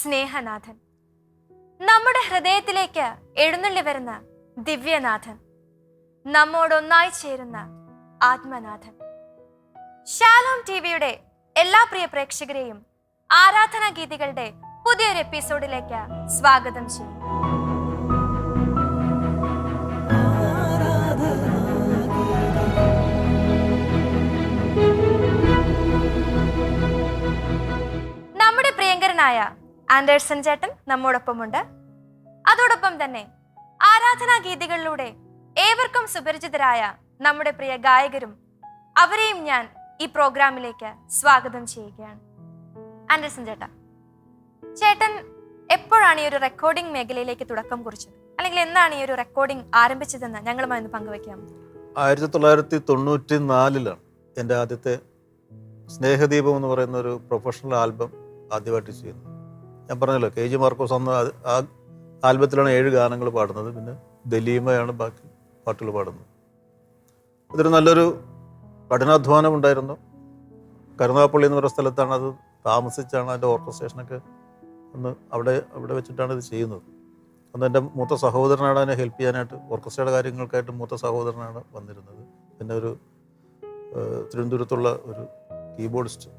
സ്നേഹനാഥൻ. നമ്മുടെ ഹൃദയത്തിലേക്ക് എഴുന്നള്ളി വരുന്ന ദിവ്യനാഥൻ. നമ്മോടൊന്നായി ചേരുന്ന ആത്മനാഥൻ. ശാലോം ടി വിയുടെ എല്ലാ പ്രിയ പ്രേക്ഷകരെയും ആരാധനാ ഗീതികളുടെ പുതിയൊരു എപ്പിസോഡിലേക്ക് സ്വാഗതം ചെയ്യും നമ്മുടെ പ്രിയങ്കരനായ ആൻഡേഴ്സൺ ചേട്ടൻ നമ്മോടൊപ്പമുണ്ട്. അതോടൊപ്പം തന്നെ ആരാധനാ ഗീതികളിലൂടെ ഏവർക്കും സുപരിചിതരായ നമ്മുടെ പ്രിയ ഗായകരും അവരെയും ഞാൻ ഈ പ്രോഗ്രാമിലേക്ക് സ്വാഗതം ചെയ്യുകയാണ്. ആൻഡേഴ്സൺ ചേട്ടാ ചേട്ടൻ എപ്പോഴാണ് ഈ ഒരു റെക്കോർഡിംഗ് മേഖലയിലേക്ക് തുടക്കം കുറിച്ചത്? അല്ലെങ്കിൽ എന്നാണ് ഈ ഒരു റെക്കോർഡിംഗ് ആരംഭിച്ചതെന്ന് ഞങ്ങളുമായി ഒന്ന് പങ്കുവെക്കാം ആയിരത്തി തൊള്ളായിരത്തി തൊണ്ണൂറ്റി നാലിലാണ് എന്റെ ആദ്യത്തെ സ്നേഹദീപം എന്ന് പറയുന്ന ഒരു പ്രൊഫഷണൽ ആൽബം ആദ്യമായിട്ട് ചെയ്യുന്നത്. ഞാൻ പറഞ്ഞല്ലോ കെ ജി മാർക്കോസ് അന്ന് ആ ആൽബത്തിലാണ് ഏഴ് ഗാനങ്ങൾ പാടുന്നത് പിന്നെ ദലീമയാണ് ബാക്കി പാട്ടുകൾ പാടുന്നത്. അതൊരു നല്ലൊരു കഠിനാധ്വാനം ഉണ്ടായിരുന്നു. കരുനാഗപ്പള്ളി എന്ന് പറയുന്ന സ്ഥലത്താണ് അത് താമസിച്ചാണ് അതിന്റെ ഓർക്കസ്ട്രേഷനൊക്കെ ഒന്ന് അവിടെ അവിടെ വെച്ചിട്ടാണ് ഇത് ചെയ്യുന്നത്. അന്ന് എന്റെ മൂത്ത സഹോദരനാണ് അതിനെ ഹെൽപ്പ് ചെയ്യാനായിട്ട് ഓർക്കസ്ട്രയുടെ കാര്യങ്ങൾക്കായിട്ട് മൂത്ത സഹോദരനാണ് വന്നിരുന്നത്. പിന്നെ ഒരു തിരുവനന്തപുരത്തുള്ള ഒരു കീബോർഡിസ്റ്റ്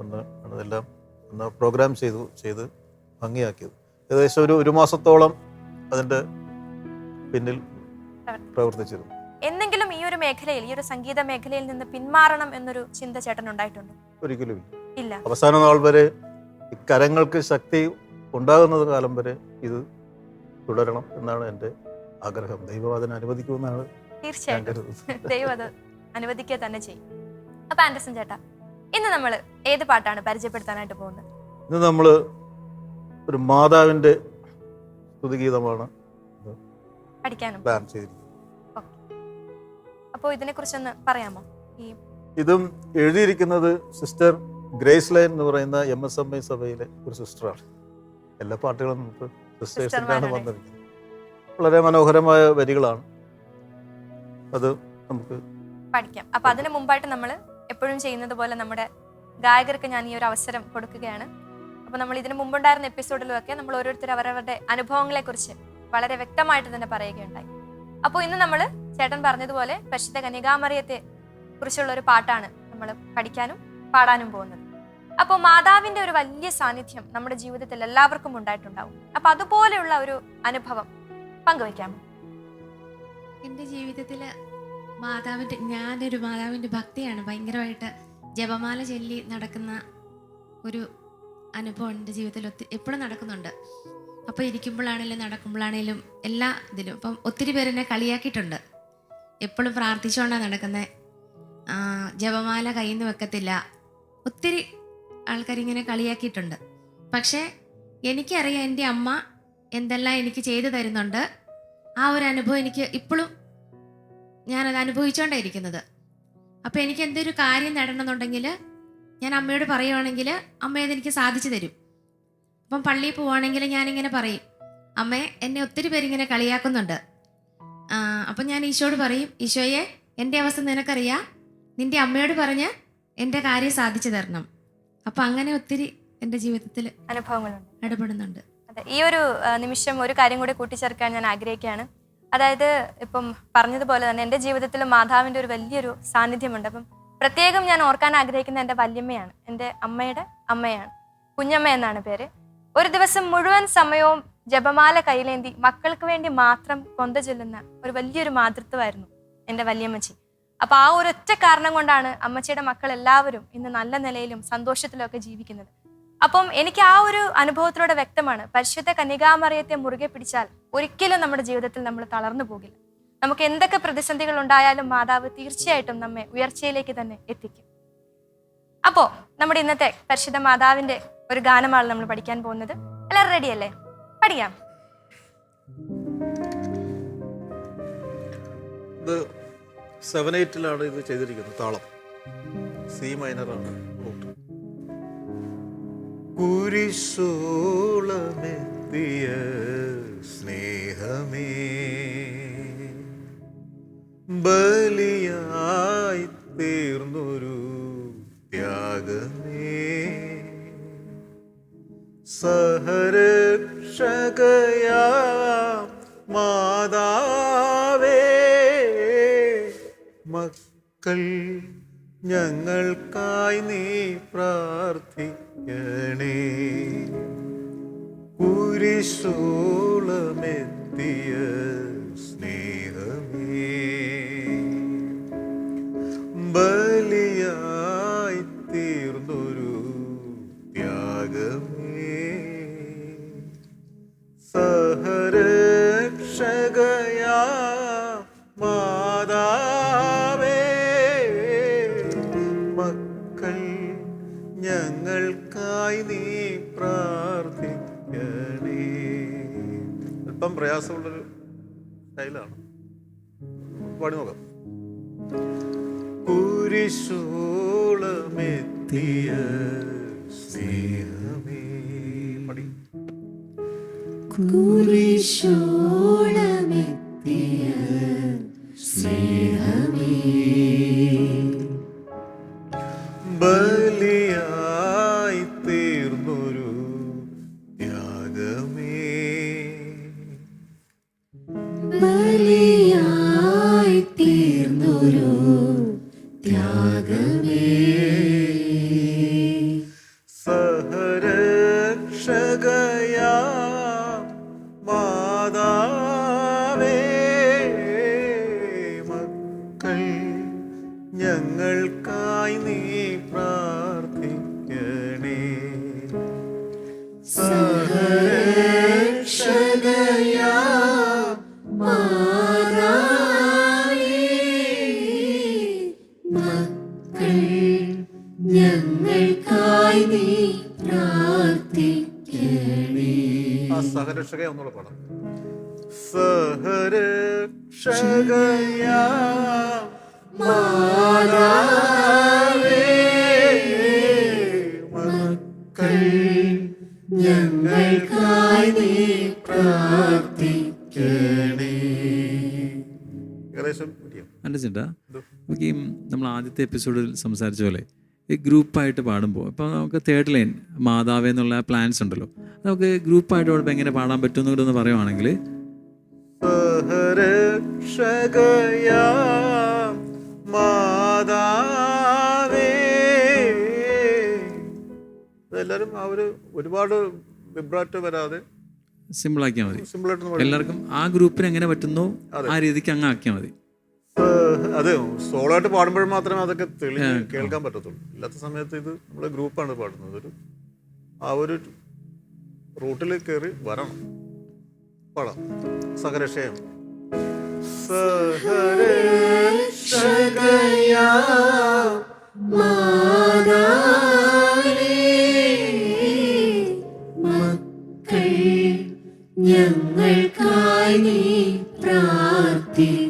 വന്ന് അതെല്ലാം ഒന്ന് പ്രോഗ്രാം ചെയ്തു ചെയ്ത് ഭംഗിയാക്കിയത്. ഏകദേശം ഒരു ഒരു മാസത്തോളം അതിന്റെ പിന്നിൽ പ്രവർത്തിച്ചിരുന്നു. എന്തെങ്കിലും ഈ ഒരു മേഖലയിൽ ഈ ഒരു സംഗീത മേഖലയിൽ നിന്ന് പിന്മാറണം എന്നൊരു ചിന്ത ചേട്ടൻ ഉണ്ടായിട്ടുണ്ടോ? ഒരിക്കലും ഇല്ല. അവസാന നാൾ വരെ കരങ്ങൾക്ക് ശക്തി ഉണ്ടാകുന്നത് കാലം വരെ ഇത് തുടരണം എന്നാണ് എന്റെ ആഗ്രഹം. ദൈവം അതിനെ അനുവദിക്കുമെന്നാണ് തീർച്ചയായിട്ടും. കരുതുന്നത്. ദൈവം അത് അനുവദിക്കുക തന്നെ ചെയ്യും. അപ്പൊ ആൻഡർസൺ ചേട്ടാ ഇന്ന് നമ്മൾ ഏത് പാട്ടാണ് പരിചയപ്പെടുത്താനായിട്ട് പോകുന്നത്? ഇന്ന് നമ്മൾ ഒരു മാതാവിന്റെ സ്തുതിഗീതമാണ് പഠിക്കാനും. പ്ലാൻ ചെയ്തിരിക്കുന്നത്. അപ്പോൾ ഇതിനെക്കുറിച്ചൊന്ന് പറയാമോ? ഇതും എഴുതിയിരിക്കുന്നത് സിസ്റ്റർ ഗ്രേസ് ലൈൻ എന്ന് പറയുന്ന എം എസ് എം ഐ സഭയിലെ ഒരു സിസ്റ്ററാണ്. എല്ലാ പാട്ടുകളും നമുക്ക് സിസ്റ്റേഴ്സിന്റെയാണ്. വന്നിരിക്കുന്നത്. വളരെ മനോഹരമായ വരികളാണ്. അത് നമുക്ക് പഠിക്കാം. അപ്പൊ അതിനു മുമ്പായിട്ട് നമ്മൾ എപ്പോഴും ചെയ്യുന്നത് പോലെ നമ്മുടെ ഗായകർക്ക് ഞാൻ ഈ ഒരു അവസരം കൊടുക്കുകയാണ്. അപ്പൊ നമ്മൾ ഇതിനു മുമ്പുണ്ടായിരുന്ന എപ്പിസോഡിലുമൊക്കെ നമ്മൾ ഓരോരുത്തർ അവരവരുടെ അനുഭവങ്ങളെ കുറിച്ച് വളരെ വ്യക്തമായിട്ട് തന്നെ പറയുകയുണ്ടായി. അപ്പോൾ ഇന്ന് നമ്മൾ ചേട്ടൻ പറഞ്ഞതുപോലെ പരിശുദ്ധ കനികാമറിയത്തെ കുറിച്ചുള്ള ഒരു പാട്ടാണ് നമ്മൾ പഠിക്കാനും പാടാനും പോകുന്നത്. അപ്പോൾ മാതാവിന്റെ ഒരു വലിയ സാന്നിധ്യം നമ്മുടെ ജീവിതത്തിൽ എല്ലാവർക്കും ഉണ്ടായിട്ടുണ്ടാവും. അപ്പൊ അതുപോലെയുള്ള ഒരു അനുഭവം പങ്കുവെക്കാമോ എന്റെ ജീവിതത്തിൽ മാതാവിന്റെ ഞാനൊരു മാതാവിന്റെ ഭക്തിയാണ്. ഭയങ്കരമായിട്ട് ജപമാല ചൊല്ലി നടക്കുന്ന ഒരു അനുഭവം എന്റെ ജീവിതത്തിൽ. ഒത്തിരി എപ്പോഴും നടക്കുന്നുണ്ട്. അപ്പോൾ ഇരിക്കുമ്പോഴാണേലും നടക്കുമ്പോഴാണേലും എല്ലാ ഇതിലും. അപ്പം ഒത്തിരി പേര് എന്നെ കളിയാക്കിയിട്ടുണ്ട്. എപ്പോഴും പ്രാർത്ഥിച്ചുകൊണ്ടാണ് നടക്കുന്നത് ജപമാല കയ്യിൽ നിന്ന് വെക്കത്തില്ല. ഒത്തിരി ആൾക്കാരിങ്ങനെ കളിയാക്കിയിട്ടുണ്ട്. പക്ഷേ എനിക്കറിയാം എന്റെ അമ്മ എന്തെല്ലാം എനിക്ക് ചെയ്തു തരുന്നുണ്ട്. ആ ഒരു അനുഭവം എനിക്ക് ഇപ്പോഴും ഞാനത് അനുഭവിച്ചുകൊണ്ടേ ഇരിക്കുന്നത് അപ്പോൾ എനിക്ക് എന്തൊരു കാര്യം നേടണമെന്നുണ്ടെങ്കിൽ ഞാൻ അമ്മയോട് പറയുവാണെങ്കിൽ അമ്മ അതെനിക്ക് സാധിച്ചു തരും. അപ്പം പള്ളിയിൽ പോവുകയാണെങ്കിൽ ഞാനിങ്ങനെ പറയും അമ്മേ എന്നെ ഒത്തിരി പേരിങ്ങനെ കളിയാക്കുന്നുണ്ട്. അപ്പം ഞാൻ ഈശോയോട് പറയും ഈശോയെ എന്റെ അവസ്ഥ നിനക്കറിയാം? നിന്റെ അമ്മയോട് പറഞ്ഞ് എന്റെ കാര്യം സാധിച്ചു തരണം. അപ്പം അങ്ങനെ ഒത്തിരി എന്റെ ജീവിതത്തിൽ അനുഭവങ്ങളുണ്ട്. ഇടപെടുന്നുണ്ട്. അതെ ഈ ഒരു നിമിഷം ഒരു കാര്യം കൂടി കൂട്ടിച്ചേർക്കാൻ ഞാൻ ആഗ്രഹിക്കുകയാണ്. അതായത് ഇപ്പം പറഞ്ഞതുപോലെ തന്നെ എന്റെ ജീവിതത്തിൽ മാതാവിന്റെ ഒരു വലിയൊരു സാന്നിധ്യമുണ്ട്. അപ്പം പ്രത്യേകം ഞാൻ ഓർക്കാൻ ആഗ്രഹിക്കുന്ന എന്റെ വല്യമ്മയാണ്. എന്റെ അമ്മയുടെ അമ്മയാണ്. കുഞ്ഞമ്മ എന്നാണ് പേര്. ഒരു ദിവസം മുഴുവൻ സമയവും ജപമാല കയ്യിലേന്തി മക്കൾക്ക് വേണ്ടി മാത്രം കൊന്ത ചൊല്ലുന്ന ഒരു വലിയൊരു മാതൃത്വമായിരുന്നു എന്റെ വല്യമ്മച്ചി. അപ്പൊ ആ ഒരു ഒറ്റ കാരണം കൊണ്ടാണ് അമ്മച്ചിയുടെ മക്കൾ എല്ലാവരും ഇന്ന് നല്ല നിലയിലും സന്തോഷത്തിലും ഒക്കെ ജീവിക്കുന്നത്. അപ്പം എനിക്ക് ആ ഒരു അനുഭവത്തിലൂടെ വ്യക്തമാണ്. പരിശുദ്ധ കന്യകാമറിയത്തെ മുറുകെ പിടിച്ചാൽ ഒരിക്കലും നമ്മുടെ ജീവിതത്തിൽ നമ്മൾ തളർന്നു പോകില്ല. നമുക്ക് എന്തൊക്കെ പ്രതിസന്ധികൾ ഉണ്ടായാലും മാതാവ് തീർച്ചയായിട്ടും നമ്മെ ഉയർച്ചയിലേക്ക് തന്നെ എത്തിക്കും. അപ്പോ നമ്മുടെ ഇന്നത്തെ പരിശുദ്ധ മാതാവിന്റെ ഒരു ഗാനമാണ് നമ്മൾ പഠിക്കാൻ പോകുന്നത്. എല്ലാവരും റെഡിയല്ലേ പഠിക്കാം. സെവൻ എയ്റ്റിലാണ് ഇത് ചെയ്തിരിക്കുന്നത് താളം. സി മൈനറാണ് കുരിശോളമെത്തിയ സ്നേഹമേ. ബലിയായി തീർന്നൊരു ത്യാഗമേ. സഹരക്ഷകയാ മാതാവേ. മക്കൾ ഞങ്ങൾക്കായി നീ പ്രാർത്ഥിക്കണേ. കുരിശോളമെത്തിയ ബലിയായി തീർന്നൊരു ത്യാഗമേ. സഹരക്ഷകയാ മാതാവേ മക്കൾ ഞങ്ങൾക്കായി നീ പ്രാർത്ഥിക്കണേ. അല്പം പ്രയാസമുള്ളൊരു ശൈലാണ്. പാടി നോക്കാം. കുരിശോളമെത്തിയ സ്നേഹമേ. പടി. മക്കൾ ഞങ്ങൾക്കായി നീ പ്രാർത്ഥിക്കണേ ആ സഹരക്ഷക ഒന്നുള്ള പടം. സഹരക്ഷകയാ മാതാവേ മക്കൾ ഞങ്ങൾക്കായി നീ പ്രാർത്ഥിക്കണേ ഏകദേശം നമുക്ക് നമ്മൾ ആദ്യത്തെ എപ്പിസോഡിൽ സംസാരിച്ച പോലെ ഈ ഗ്രൂപ്പായിട്ട് പാടുമ്പോൾ ഇപ്പോൾ നമുക്ക് തേർഡ് ലൈൻ മാതാവ് എന്നുള്ള പ്ലാൻസ് ഉണ്ടല്ലോ. നമുക്ക് ഗ്രൂപ്പായിട്ട് പാടുമ്പോൾ എങ്ങനെ പാടാൻ പറ്റും എന്ന് കൂടെ ഒന്ന് പറയുവാണെങ്കിൽ എല്ലാവരും ഒരു ഒരുപാട് വിബ്രാറ്റ് വരാതെ സിമ്പിളാക്കിയാൽ മതി. എല്ലാവർക്കും ആ ഗ്രൂപ്പിന് എങ്ങനെ പറ്റുന്നോ ആ രീതിക്ക് അങ്ങ് ആക്കിയാൽ മതി. അതെ സോളോ ആയിട്ട് പാടുമ്പോൾ മാത്രമേ അതൊക്കെ തെളിഞ്ഞ് കേൾക്കാൻ പറ്റത്തുള്ളൂ. ഇല്ലാത്ത സമയത്ത് ഇത് നമ്മൾ ഗ്രൂപ്പാണ് പാടുന്നത്. ഒരു ആ ഒരു റൂട്ടിൽ കയറി വരണം. പാടാം. സഹരക്ഷയം. സഹരക്ഷകയാ ഞങ്ങൾക്കായി നീ പ്രാർത്ഥിക്കണേ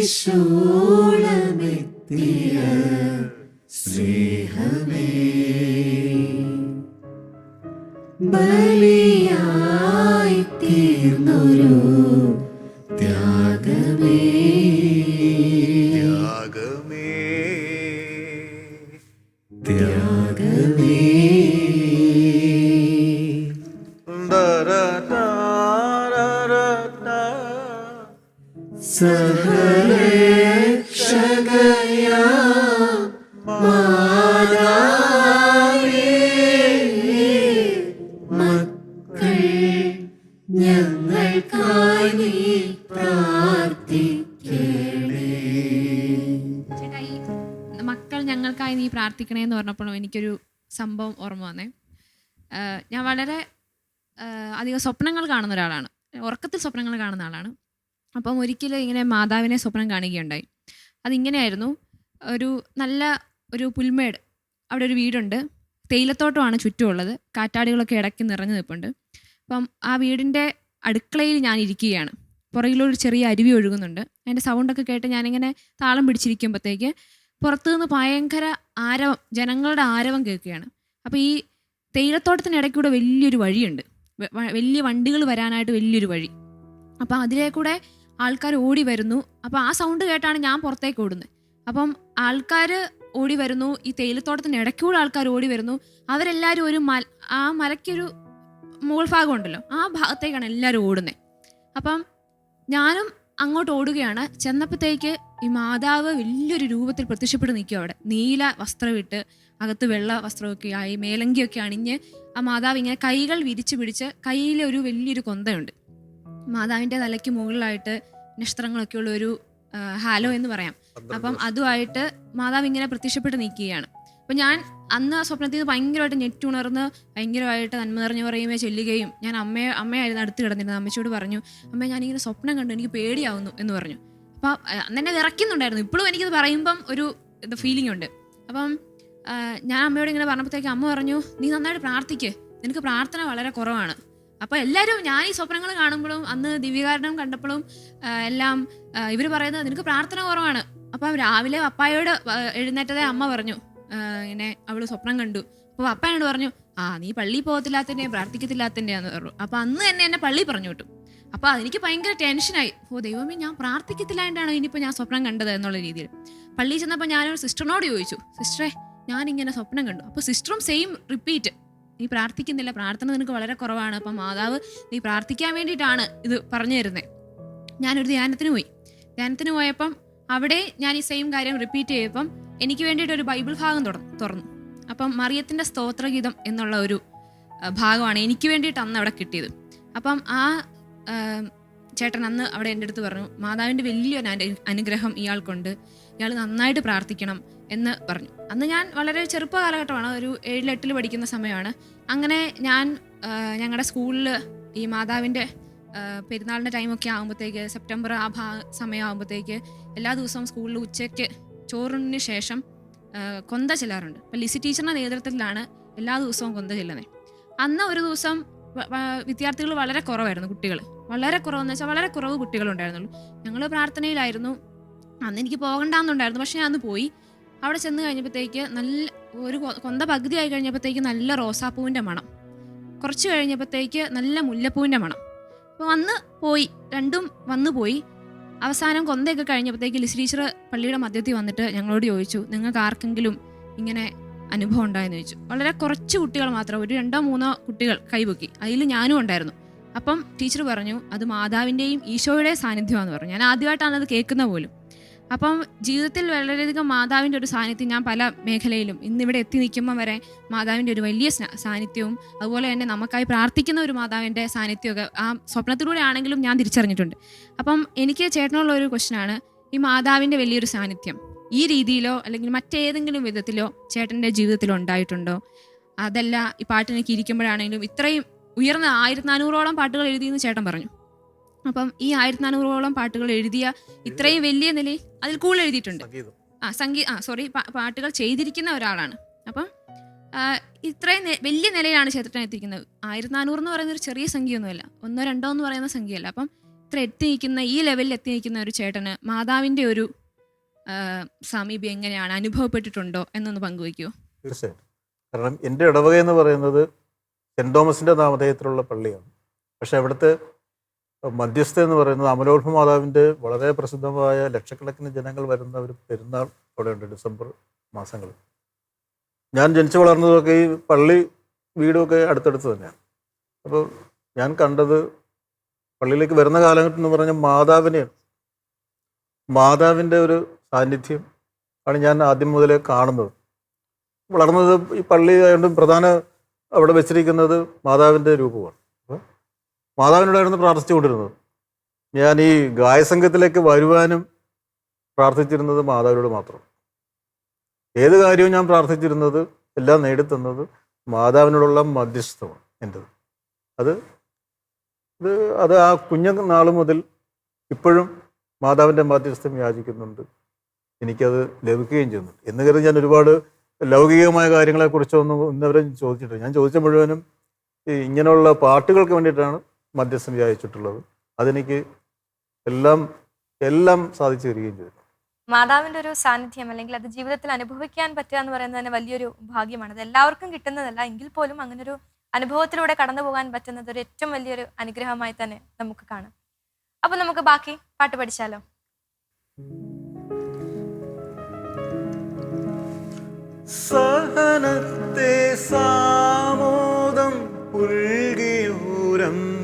കുരിശോളമെത്തിയ സ്നേഹമേ. ബലിയായി തീർന്നൊരു ത്യാഗമേ. ത്യാഗമേ. ത്യാഗമേ ദരദാരദാ. പറഞ്ഞപ്പോഴും എനിക്കൊരു സംഭവം ഓർമ്മ വന്നേ. ഞാൻ വളരെ അധികം സ്വപ്നങ്ങൾ കാണുന്ന ഒരാളാണ്. ഉറക്കത്തിൽ സ്വപ്നങ്ങൾ കാണുന്ന ആളാണ്. അപ്പം ഒരിക്കലും ഇങ്ങനെ മാതാവിനെ സ്വപ്നം കാണുകയുണ്ടായി. അതിങ്ങനെയായിരുന്നു. ഒരു നല്ല ഒരു പുൽമേട് അവിടെ ഒരു വീടുണ്ട്. തേയിലത്തോട്ടമാണ് ചുറ്റുമുള്ളത്. കാറ്റാടികളൊക്കെ ഇടയ്ക്ക് നിറഞ്ഞു നിൽപ്പുണ്ട്. അപ്പം ആ വീടിന്റെ അടുക്കളയിൽ ഞാൻ ഇരിക്കുകയാണ്. പുറകിലൊരു ചെറിയ അരുവി ഒഴുകുന്നുണ്ട്. അതിന്റെ സൗണ്ടൊക്കെ കേട്ട് ഞാനിങ്ങനെ താളം പിടിച്ചിരിക്കുമ്പോഴത്തേക്ക് പുറത്തുനിന്ന് ഭയങ്കര ആരവം ജനങ്ങളുടെ ആരവം കേൾക്കുകയാണ്. അപ്പോൾ ഈ തേയിലത്തോട്ടത്തിനിടയ്ക്കൂടെ വലിയൊരു വഴിയുണ്ട്. വലിയ വണ്ടികൾ വരാനായിട്ട് വലിയൊരു വഴി. അപ്പോൾ അതിലേക്കൂടെ ആൾക്കാർ ഓടി വരുന്നു. അപ്പോൾ ആ സൗണ്ട് കേട്ടാണ് ഞാൻ പുറത്തേക്ക് ഓടുന്നത്. അപ്പം ആൾക്കാർ ഓടി വരുന്നു ഈ തേയിലത്തോട്ടത്തിന് ഇടയ്ക്കൂടെ ആൾക്കാർ ഓടി വരുന്നു. അവരെല്ലാവരും ഒരു മല ആ മലയ്ക്കൊരു മുകൾ ഭാഗം ഉണ്ടല്ലോ ആ ഭാഗത്തേക്കാണ് എല്ലാവരും ഓടുന്നത്. അപ്പം ഞാനും അങ്ങോട്ട് ഓടുകയാണ്. ചെന്നപ്പോഴത്തേക്ക് ഈ മാതാവ് വലിയൊരു രൂപത്തിൽ പ്രത്യക്ഷപ്പെട്ട് നിൽക്കും അവിടെ. നീല വസ്ത്രമിട്ട് അകത്ത് വെള്ള വസ്ത്രമൊക്കെ ആയി മേലങ്കിയൊക്കെ അണിഞ്ഞ് ആ മാതാവ് ഇങ്ങനെ കൈകൾ വിരിച്ചു പിടിച്ച് കയ്യിലെ ഒരു വലിയൊരു കൊന്തയുണ്ട്. മാതാവിന്റെ തലയ്ക്ക് മുകളിലായിട്ട് നക്ഷത്രങ്ങളൊക്കെ ഉള്ള ഒരു ഹാലോ എന്ന് പറയാം. അപ്പം അതുമായിട്ട് മാതാവ് ഇങ്ങനെ പ്രത്യക്ഷപ്പെട്ട് നിൽക്കുകയാണ്. അപ്പം ഞാൻ അന്ന് ആ സ്വപ്നത്തിൽ നിന്ന് ഭയങ്കരമായിട്ട് ഞെട്ടുണർന്ന് ഭയങ്കരമായിട്ട് നന്മ നിറഞ്ഞു പറയുമേ ചെല്ലുകയും ഞാൻ അമ്മയെ അമ്മയായിരുന്നു അടുത്ത് കിടന്നിരുന്നത്. അമ്മച്ചോട് പറഞ്ഞു അമ്മ ഞാനിങ്ങനെ സ്വപ്നം കണ്ടു എനിക്ക് പേടിയാവുന്നു എന്ന് പറഞ്ഞു. അപ്പം അന്ന് വിറയ്ക്കുന്നുണ്ടായിരുന്നു. ഇപ്പോഴും എനിക്കത് പറയുമ്പം ഒരു ഇത് ഫീലിംഗ് ഉണ്ട്. അപ്പം ഞാൻ അമ്മയോട് ഇങ്ങനെ പറഞ്ഞപ്പോഴത്തേക്ക് അമ്മ പറഞ്ഞു നീ നന്നായിട്ട് പ്രാർത്ഥിക്ക്. നിനക്ക് പ്രാർത്ഥന വളരെ കുറവാണ്. അപ്പോൾ എല്ലാവരും ഞാൻ ഈ സ്വപ്നങ്ങൾ കാണുമ്പോഴും അന്ന് ദിവ്യകാരണം കണ്ടപ്പോഴും എല്ലാം ഇവർ പറയുന്നത് നിനക്ക് പ്രാർത്ഥന കുറവാണ്. അപ്പം രാവിലെ അപ്പായോട് എഴുന്നേറ്റതേ അമ്മ പറഞ്ഞു. ഇങ്ങനെ അവൾ സ്വപ്നം കണ്ടു. അപ്പോൾ അപ്പ എന്നോട് പറഞ്ഞു ആ നീ പള്ളിയിൽ പോകത്തില്ലാത്തതിന്റെ പ്രാർത്ഥിക്കത്തില്ലാത്തതിന്റെയാന്ന് പറഞ്ഞു. അപ്പോൾ അന്ന് തന്നെ എന്നെ പള്ളി പറഞ്ഞു വിട്ടു. അപ്പോൾ അതെനിക്ക് ഭയങ്കര ടെൻഷനായി ഓ ദൈവമേ ഞാൻ പ്രാർത്ഥിക്കത്തില്ലാണ്ടാണോ ഇനിയിപ്പോൾ ഞാൻ സ്വപ്നം കണ്ടത് എന്നുള്ള രീതിയിൽ. പള്ളിയിൽ ചെന്നപ്പോൾ ഞാനൊരു സിസ്റ്ററിനോട് ചോദിച്ചു സിസ്റ്ററേ ഞാൻ ഇങ്ങനെ സ്വപ്നം കണ്ടു. അപ്പോൾ സിസ്റ്ററും സെയിം റിപ്പീറ്റ് നീ പ്രാർത്ഥിക്കുന്നില്ല പ്രാർത്ഥന നിനക്ക് വളരെ കുറവാണ്. അപ്പം മാതാവ് നീ പ്രാർത്ഥിക്കാൻ വേണ്ടിയിട്ടാണ് ഇത് പറഞ്ഞു തരുന്നത് ഞാനൊരു ധ്യാനത്തിന് പോയി. ധ്യാനത്തിന് പോയപ്പം അവിടെ ഞാൻ ഈ സെയിം കാര്യം റിപ്പീറ്റ് ചെയ്തപ്പം എനിക്ക് വേണ്ടിയിട്ട് ഒരു ബൈബിൾ ഭാഗം തുറ- തുറന്നു. അപ്പം മറിയത്തിന്റെ സ്തോത്രഗീതം എന്നുള്ള ഒരു ഭാഗമാണ് എനിക്ക് വേണ്ടിയിട്ട് അന്ന് അവിടെ കിട്ടിയത്. അപ്പം ആ ചേട്ടൻ അന്ന് അവിടെ എന്റെ അടുത്ത് പറഞ്ഞു മാതാവിന്റെ വലിയൊരു അനു- അനുഗ്രഹം ഇയാൾക്കുണ്ട്. ഇയാൾ നന്നായിട്ട് പ്രാർത്ഥിക്കണം എന്ന് പറഞ്ഞു. അന്ന് ഞാൻ വളരെ ചെറുപ്പ കാലഘട്ടമാണ് ഒരു ഏഴിലെട്ടിൽ പഠിക്കുന്ന സമയമാണ്. അങ്ങനെ ഞാൻ ഞങ്ങളുടെ സ്കൂളിൽ ഈ മാതാവിന്റെ പെരുന്നാളിന്റെ ടൈമൊക്കെ ആകുമ്പോഴത്തേക്ക് സെപ്റ്റംബർ ആ ഭാ സമയമാകുമ്പോഴത്തേക്ക് എല്ലാ ദിവസവും സ്കൂളിൽ ഉച്ചയ്ക്ക് ചോറിന് ശേഷം കൊന്ത ചെല്ലാറുണ്ട്. അപ്പം ലിസി ടീച്ചറിന്റെ നേതൃത്വത്തിലാണ് എല്ലാ ദിവസവും കൊന്ത ചെല്ലുന്നത് അന്ന് ഒരു ദിവസം വിദ്യാർത്ഥികൾ വളരെ കുറവായിരുന്നു കുട്ടികൾ വളരെ കുറവെന്ന് വെച്ചാൽ വളരെ കുറവ് കുട്ടികളുണ്ടായിരുന്നുള്ളൂ ഞങ്ങൾ പ്രാർത്ഥനയിലായിരുന്നു. അന്ന് എനിക്ക് പോകണ്ടെന്നുണ്ടായിരുന്നു. പക്ഷേ ഞാൻ അന്ന് പോയി. അവിടെ ചെന്ന് കഴിഞ്ഞപ്പോഴത്തേക്ക് നല്ല ഒരു കൊന്ത പകുതി ആയി കഴിഞ്ഞപ്പോഴത്തേക്ക് നല്ല റോസാപ്പൂവിന്റെ മണം. കുറച്ച് കഴിഞ്ഞപ്പോഴത്തേക്ക് നല്ല മുല്ലപ്പൂവിന്റെ മണം. അപ്പോൾ വന്ന് പോയി രണ്ടും വന്നു പോയി. അവസാനം കൊന്തയൊക്കെ കഴിഞ്ഞപ്പോഴത്തേക്ക് ലിസ്രീശ്വർ പള്ളിയുടെ മധ്യത്തിൽ വന്നിട്ട് ഞങ്ങളോട് ചോദിച്ചു നിങ്ങൾക്ക് ആർക്കെങ്കിലും ഇങ്ങനെ അനുഭവം ഉണ്ടായെന്ന് ചോദിച്ചു. വളരെ കുറച്ച് കുട്ടികൾ മാത്രം ഒരു രണ്ടോ മൂന്നോ കുട്ടികൾ കൈപൊക്കി. അതിൽ ഞാനും ഉണ്ടായിരുന്നു. അപ്പം ടീച്ചർ പറഞ്ഞു അത് മാതാവിന്റെയും ഈശോയുടെ സാന്നിധ്യമാണെന്ന് പറഞ്ഞു. ഞാൻ ആദ്യമായിട്ടാണ് അത് കേൾക്കുന്ന പോലും. അപ്പം ജീവിതത്തിൽ വളരെയധികം മാതാവിന്റെ ഒരു സാന്നിധ്യം ഞാൻ പല മേഖലയിലും ഇന്നിവിടെ എത്തി നിൽക്കുമ്പോൾ വരെ മാതാവിന്റെ ഒരു വലിയ സാന്നിധ്യവും അതുപോലെ തന്നെ നമുക്കായി പ്രാർത്ഥിക്കുന്ന ഒരു മാതാവിന്റെ സാന്നിധ്യമൊക്കെ ആ സ്വപ്നത്തിലൂടെ ആണെങ്കിലും ഞാൻ തിരിച്ചറിഞ്ഞിട്ടുണ്ട്. അപ്പം എനിക്ക് ചേട്ടനുള്ള ഒരു ക്വസ്റ്റനാണ് ഈ മാതാവിന്റെ വലിയൊരു സാന്നിധ്യം ഈ രീതിയിലോ അല്ലെങ്കിൽ മറ്റേതെങ്കിലും വിധത്തിലോ ചേട്ടന്റെ ജീവിതത്തിൽ ഉണ്ടായിട്ടുണ്ടോ? അതല്ല ഈ പാട്ടിനൊക്കെ ഇരിക്കുമ്പോഴാണെങ്കിലും ഇത്രയും ഉയർന്ന ആയിരത്തി നാനൂറോളം പാട്ടുകൾ എഴുതിയെന്ന് ചേട്ടൻ പറഞ്ഞു. അപ്പം ഈ ആയിരത്തി നാനൂറോളം പാട്ടുകൾ എഴുതിയ ഇത്രയും വലിയ നിലയിൽ അതിൽ കൂടുതൽ എഴുതിയിട്ടുണ്ട്. ആ സംഗീത ആ സോറി പാട്ടുകൾ ചെയ്തിരിക്കുന്ന ഒരാളാണ്. അപ്പം ഇത്രയും വലിയ നിലയിലാണ് ക്ഷേത്രത്തിന് എത്തിയിരിക്കുന്നത് ആയിരത്തി നാനൂറ് എന്ന് പറയുന്ന ഒരു ചെറിയ സംഖ്യയൊന്നുമല്ല. ഒന്നോ രണ്ടോ എന്ന് പറയുന്ന സംഖ്യയല്ല. അപ്പം ഇത്ര എത്തി നിൽക്കുന്ന ഈ ലെവലിൽ എത്തി നിൽക്കുന്ന ഒരു ചേട്ടന് മാതാവിന്റെ ഒരു സമീപം എങ്ങനെയാണ്? അനുഭവപ്പെട്ടിട്ടുണ്ടോ? എന്നൊന്ന് പങ്കുവയ്ക്കുമോ തീർച്ചയായിട്ടും കാരണം എന്റെ ഇടവക എന്ന് പറയുന്നത് സെന്റ് തോമസിന്റെ നാമധേയത്തിലുള്ള പള്ളിയാണ്. പക്ഷെ അവിടുത്തെ മധ്യസ്ഥ എന്ന് പറയുന്നത് അമലോത്ഭ മാതാവിന്റെ വളരെ പ്രസിദ്ധമായ ലക്ഷക്കണക്കിന് ജനങ്ങൾ വരുന്ന ഒരു പെരുന്നാൾ അവിടെയുണ്ട് ഡിസംബർ മാസങ്ങളിൽ. ഞാൻ ജനിച്ചു വളർന്നതൊക്കെ ഈ പള്ളി വീടുമൊക്കെ അടുത്തടുത്ത് തന്നെയാണ്. അപ്പോൾ ഞാൻ കണ്ടത് പള്ളിയിലേക്ക് വരുന്ന കാലഘട്ടം എന്ന് പറഞ്ഞാൽ മാതാവിനെയാണ്. മാതാവിന്റെ ഒരു സാന്നിധ്യം ആണ് ഞാൻ ആദ്യം മുതലേ കാണുന്നത്. വളർന്നത് ഈ പള്ളി ആയതുകൊണ്ട് പ്രധാന അവിടെ വെച്ചിരിക്കുന്നത് മാതാവിന്റെ രൂപമാണ്. മാതാവിനോടായിരുന്നു പ്രാർത്ഥിച്ചുകൊണ്ടിരുന്നത്. ഞാൻ ഈ ഗായസംഘത്തിലേക്ക് വരുവാനും പ്രാർത്ഥിച്ചിരുന്നത് മാതാവിനോട് മാത്രം. ഏത് കാര്യവും ഞാൻ പ്രാർത്ഥിച്ചിരുന്നത് എല്ലാം നേടിത്തന്നത് മാതാവിനോടുള്ള മധ്യസ്ഥമാണ് എന്റെത്. അത് ഇത് അത് ആ കുഞ്ഞ നാൾ മുതൽ ഇപ്പോഴും മാതാവിന്റെ മധ്യസ്ഥം യാചിക്കുന്നുണ്ട്. എനിക്കത് ലഭിക്കുകയും ചെയ്യുന്നുണ്ട്. എന്ന് കരുതി ഞാൻ ഒരുപാട് ലൗകികമായ കാര്യങ്ങളെക്കുറിച്ചൊന്നും ഇന്നവരെ ചോദിച്ചിട്ടുണ്ട് ഞാൻ ചോദിച്ച മുഴുവനും ഇങ്ങനെയുള്ള പാട്ടുകൾക്ക് വേണ്ടിയിട്ടാണ് മധ്യസ്ഥം വിചാരിച്ചിട്ടുള്ളത്. അതെനിക്ക് എല്ലാം എല്ലാം സാധിച്ചു വരികയും ചെയ്തു. മാതാവിന്റെ ഒരു സാന്നിധ്യം അല്ലെങ്കിൽ അത് ജീവിതത്തിൽ അനുഭവിക്കാൻ പറ്റുക എന്ന് പറയുന്നത് തന്നെ വലിയൊരു ഭാഗ്യമാണ്. അത് എല്ലാവർക്കും കിട്ടുന്നതല്ല. എങ്കിൽ പോലും അങ്ങനെ ഒരു അനുഭവത്തിലൂടെ കടന്നു പോകാൻ പറ്റുന്നത് ഒരു ഏറ്റവും വലിയൊരു അനുഗ്രഹമായി തന്നെ നമുക്ക് കാണാം. അപ്പൊ നമുക്ക് ബാക്കി പാട്ട് പഠിച്ചാലോ? സഹനത്തെ സാമോദം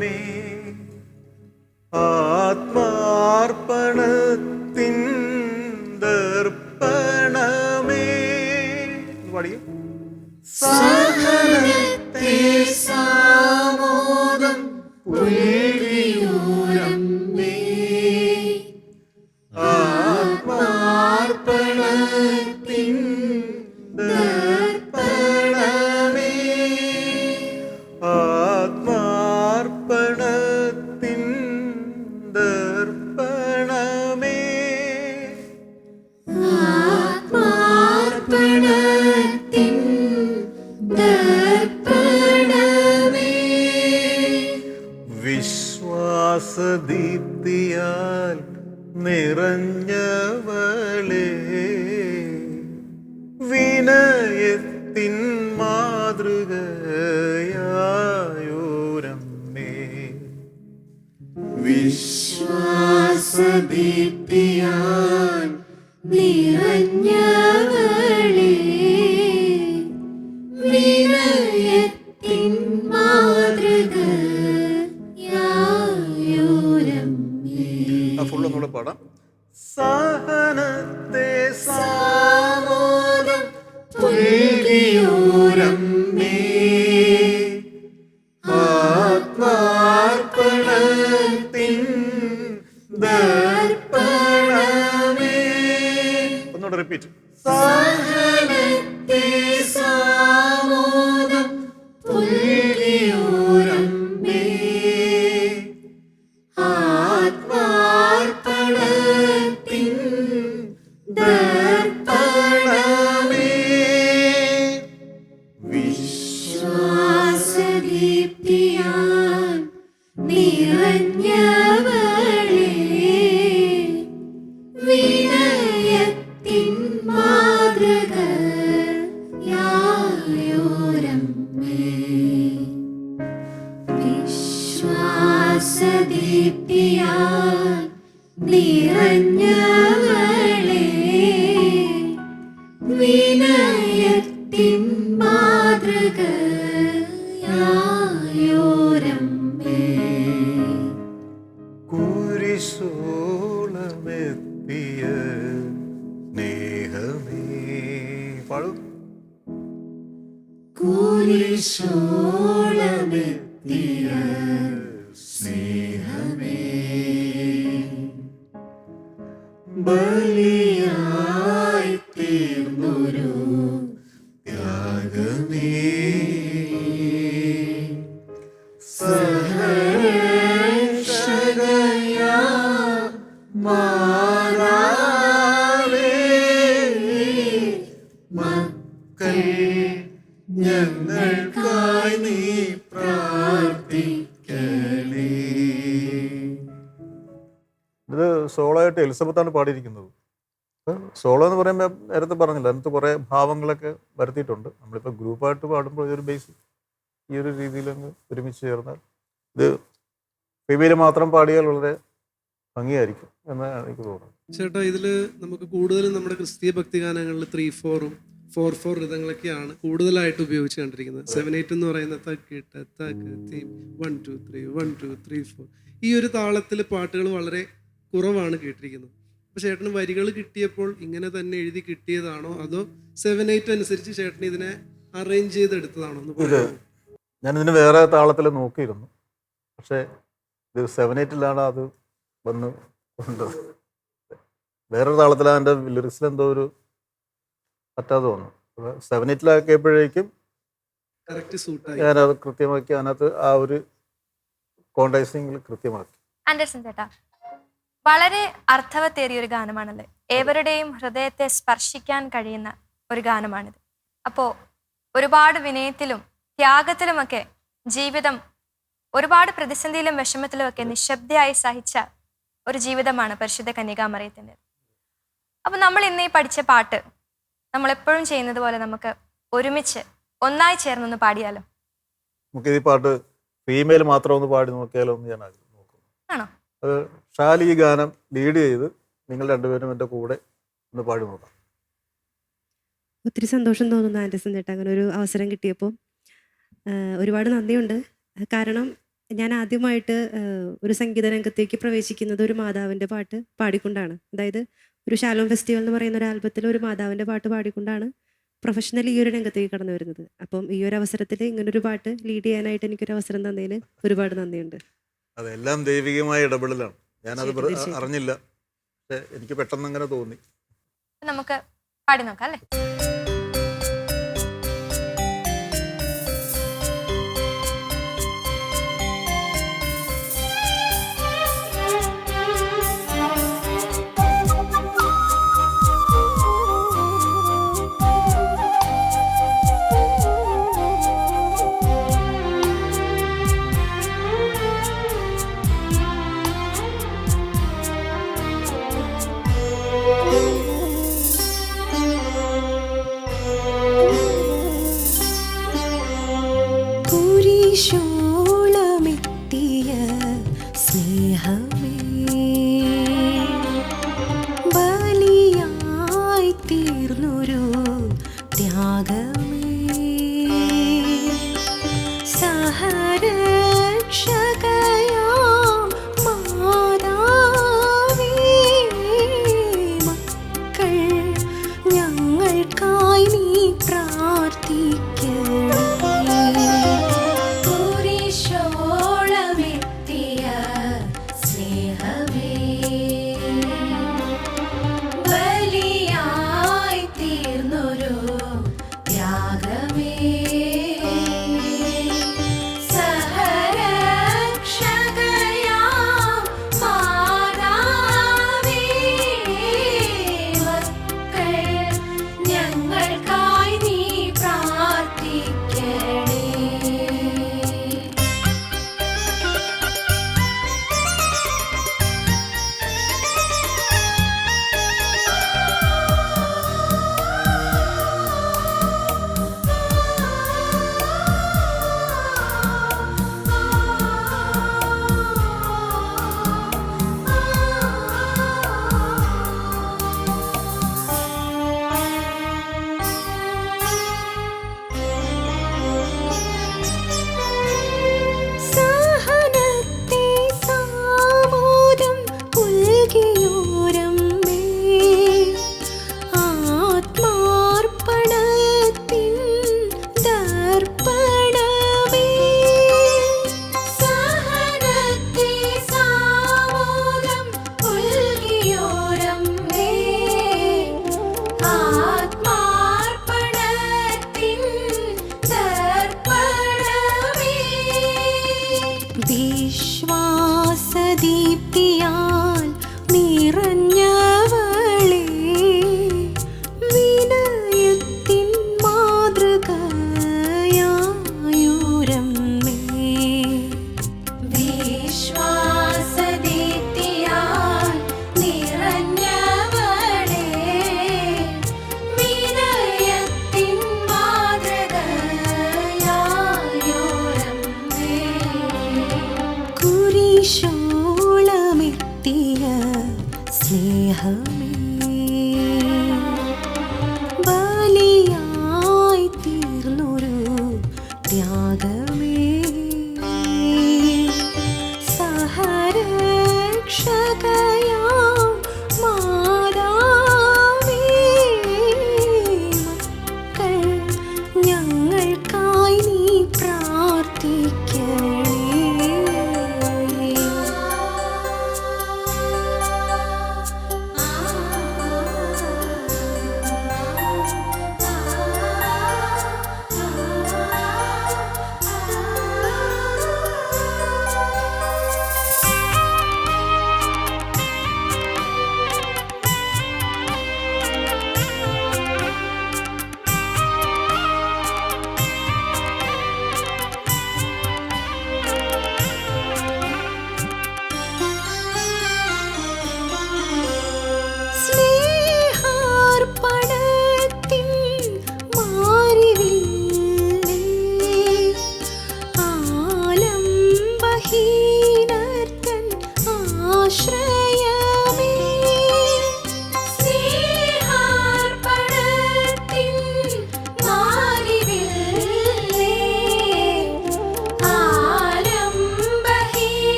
പുൽകിയൂരമ്മേ ആത്മാർപ്പണത്തിൻ ദർപ്പണമേ. പാടിയേ. സഹനത്തെ വിനയത്തിൻ മാതൃകയായോരമ്മേ പ്രാർത്ഥിക്കണേ. ഇത് സോളോ ആയിട്ട് എലിസബത്താണ് പാടിയിരിക്കുന്നത്. സോളോ എന്ന് പറയുമ്പോൾ നേരത്തെ പറഞ്ഞില്ല അതിനകത്ത് കുറേ ഭാവങ്ങളൊക്കെ വരുത്തിയിട്ടുണ്ട്. നമ്മളിപ്പോൾ ഗ്രൂപ്പായിട്ട് പാടുമ്പോൾ ഇതൊരു ബേസ് ഈ ഒരു രീതിയിൽ അങ്ങ് ഒരുമിച്ച് ചേർന്നാൽ ഇത് ഫിബിയിൽ മാത്രം പാടിയാൽ വളരെ ഭംഗിയായിരിക്കും എന്നാണ് എനിക്ക് തോന്നുന്നത് ചേട്ടാ ഇതിൽ നമുക്ക് കൂടുതലും നമ്മുടെ ക്രിസ്തീയ ഭക്തിഗാനങ്ങളിൽ ത്രീ ഫോറും ഫോർ ഫോർ ഋതങ്ങളൊക്കെയാണ് കൂടുതലായിട്ട് ഉപയോഗിച്ച് കണ്ടിരിക്കുന്നത്. സെവൻ എയ്റ്റ് എന്ന് പറയുന്ന തക്കിട്ട് തക്ക് theme one two three one two three four. ഈ ഒരു താളത്തിൽ പാട്ടുകൾ വളരെ കുറവാണ് കേട്ടിരിക്കുന്നത്. അപ്പൊ ചേട്ടന് വരികൾ കിട്ടിയപ്പോൾ ഇങ്ങനെ തന്നെ എഴുതി കിട്ടിയതാണോ? അതോ സെവൻ എയ്റ്റ് അനുസരിച്ച് ചേട്ടൻ ഇതിനെ അറേഞ്ച് ചെയ്തെടുത്തതാണോ എന്ന് പറയാമോ ഞാനിതിന് വേറെ താളത്തിൽ നോക്കിയിരുന്നു. പക്ഷേ ഇത് സെവൻ എയ്റ്റിലാണ് അത് വന്ന് കൊണ്ടത് വേറൊരു താളത്തിൽ അതിന്റെ ലിറിക്സിൽ എന്തോ ഒരു പറ്റാതെ വന്നു. സെവൻ എയ്റ്റിലാക്കിയപ്പോഴേക്കും ഞാൻ അത് ഞാനത് കൃത്യമാക്കി അതിനകത്ത് ആ ഒരു കോണ്ടൈസിംഗിൽ കൃത്യമാക്കി. ആൻഡേഴ്സൺ ചേട്ടാ വളരെ അർത്ഥവത്തേറിയ ഒരു ഗാനമാണല്ലേ ഏവരുടെയും ഹൃദയത്തെ സ്പർശിക്കാൻ കഴിയുന്ന ഒരു ഗാനമാണിത്. അപ്പോൾ ഒരുപാട് വിനയത്തിലും ത്യാഗത്തിലുമൊക്കെ ജീവിതം ഒരുപാട് പ്രതിസന്ധിയിലും വിഷമത്തിലുമൊക്കെ നിശബ്ദയായി സഹിച്ച ഒരു ജീവിതമാണ് പരിശുദ്ധ കന്യകാമറിയത്തിന്റെ. അപ്പം നമ്മൾ ഇന്ന് ഈ പഠിച്ച പാട്ട് നമ്മൾ എപ്പോഴും ചെയ്യുന്നത് പോലെ നമുക്ക് ഒരുമിച്ച് ഒന്നായി ചേർന്നൊന്ന് പാടിയാലോ? നമുക്ക് ഈ പാട്ട് ഫീമെയിൽ മാത്രം ഒന്ന് പാടി നോക്കിയാലോ എന്ന് ഞാൻ നോക്കുന്നു. ആണോ? അത് ഷാലി ഈ ഗാനം ലീഡ് ചെയ്ത് നിങ്ങൾ രണ്ടുപേരും എന്റെ കൂടെ ഒന്ന് പാടി നോക്കാം. ഒത്തിരി സന്തോഷം തോന്നുന്നു ആൻഡ്രസൻ ചേട്ടാ. അങ്ങനെ ഒരു അവസരം കിട്ടിയപ്പോൾ ഒരുപാട് നന്ദിയുണ്ട്. കാരണം ഞാൻ ആദ്യമായിട്ട് ഒരു സംഗീത രംഗത്തേക്ക് പ്രവേശിക്കുന്നത് ഒരു മാതാവിന്റെ പാട്ട് പാടിക്കൊണ്ടാണ്. അതായത് ഒരു ഷാലോം ഫെസ്റ്റിവൽ എന്ന് പറയുന്ന ഒരു ആൽബത്തിൽ ഒരു മാതാവിന്റെ പാട്ട് പാടിക്കൊണ്ടാണ് പ്രൊഫഷണൽ ഈ ഒരു രംഗത്തേക്ക് കടന്നു വരുന്നത്. അപ്പം ഈ ഒരു അവസരത്തിൽ ഇങ്ങനൊരു പാട്ട് ലീഡ് ചെയ്യാനായിട്ട് എനിക്കൊരു അവസരം തന്നതിന് ഒരുപാട് നന്ദിയുണ്ട്. അതെല്ലാം ദൈവികമായ ഇടപെടലാണ്. ഞാനത്. അറിഞ്ഞില്ല. പക്ഷെ എനിക്ക് പെട്ടെന്ന് അങ്ങനെ തോന്നി. നമുക്ക് പാടി നോക്കാം അല്ലേ?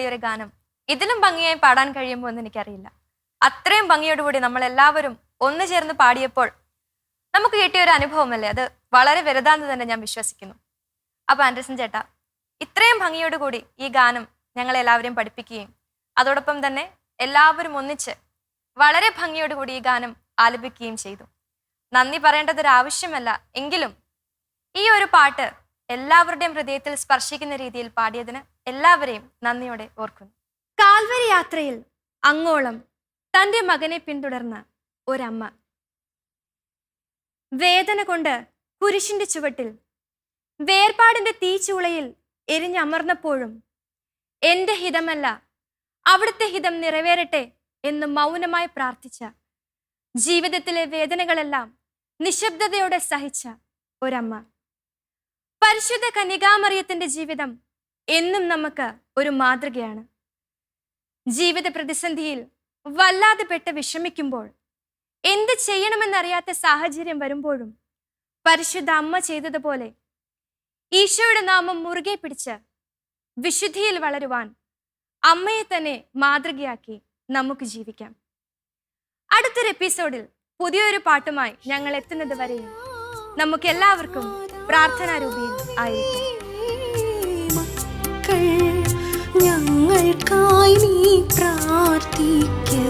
ഈ ഒരു ഗാനം. ഇതിലും ഭംഗിയായി പാടാൻ കഴിയുമോ എന്ന് എനിക്കറിയില്ല. അത്രയും ഭംഗിയോടുകൂടി നമ്മൾ എല്ലാവരും ഒന്നു ചേർന്ന് പാടിയപ്പോൾ നമുക്ക് കിട്ടിയ ഒരു അനുഭവമല്ലേ? അത് വളരെ വലുതാന്ന് തന്നെ ഞാൻ വിശ്വസിക്കുന്നു. അപ്പൊ ആൻഡ്രസൻ ചേട്ടാ ഇത്രയും ഭംഗിയോടുകൂടി ഈ ഗാനം ഞങ്ങളെ എല്ലാവരെയും പഠിപ്പിക്കുകയും അതോടൊപ്പം തന്നെ എല്ലാവരും ഒന്നിച്ച് വളരെ ഭംഗിയോടുകൂടി ഈ ഗാനം ആലപിക്കുകയും ചെയ്തു. നന്ദി പറയേണ്ടത് ഒരു ആവശ്യമല്ല എങ്കിലും ഈ ഒരു പാട്ട് എല്ലാവരുടെയും ഹൃദയത്തിൽ സ്പർശിക്കുന്ന രീതിയിൽ പാടിയതിന് എല്ലാവരെയും നന്ദിയോടെ ഓർക്കുന്നു. കാൽവരി യാത്രയിൽ അങ്ങോളം തന്റെ മകനെ പിന്തുടർന്ന ഒരമ്മ. വേദന കൊണ്ട് കുരിശിന്റെ ചുവട്ടിൽ വേർപാടിന്റെ തീച്ചൂളയിൽ എരിഞ്ഞമർന്നപ്പോഴും എന്റെ ഹിതമല്ല അവിടുത്തെ ഹിതം നിറവേറട്ടെ എന്ന് മൗനമായി പ്രാർത്ഥിച്ച ജീവിതത്തിലെ വേദനകളെല്ലാം നിശബ്ദതയോടെ സഹിച്ച ഒരമ്മ. പരിശുദ്ധ കനികാമറിയത്തിന്റെ ജീവിതം എന്നും നമുക്ക് ഒരു മാതൃകയാണ്. ജീവിത പ്രതിസന്ധിയിൽ വല്ലാതെ പെട്ട് വിഷമിക്കുമ്പോൾ എന്ത് ചെയ്യണമെന്നറിയാത്ത സാഹചര്യം വരുമ്പോഴും പരിശുദ്ധ അമ്മ ചെയ്തതുപോലെ ഈശോയുടെ നാമം മുറുകെ പിടിച്ച് വിശുദ്ധിയിൽ വളരുവാൻ അമ്മയെ തന്നെ മാതൃകയാക്കി നമുക്ക് ജീവിക്കാം. അടുത്തൊരു എപ്പിസോഡിൽ പുതിയൊരു പാട്ടുമായി ഞങ്ങൾ എത്തുന്നത് വരെയും നമുക്ക് എല്ലാവർക്കും പ്രാർത്ഥനാരൂപിയിൽ ആയിരിക്കും. കേൾക്കായി നീ പ്രാർത്ഥിക്കേ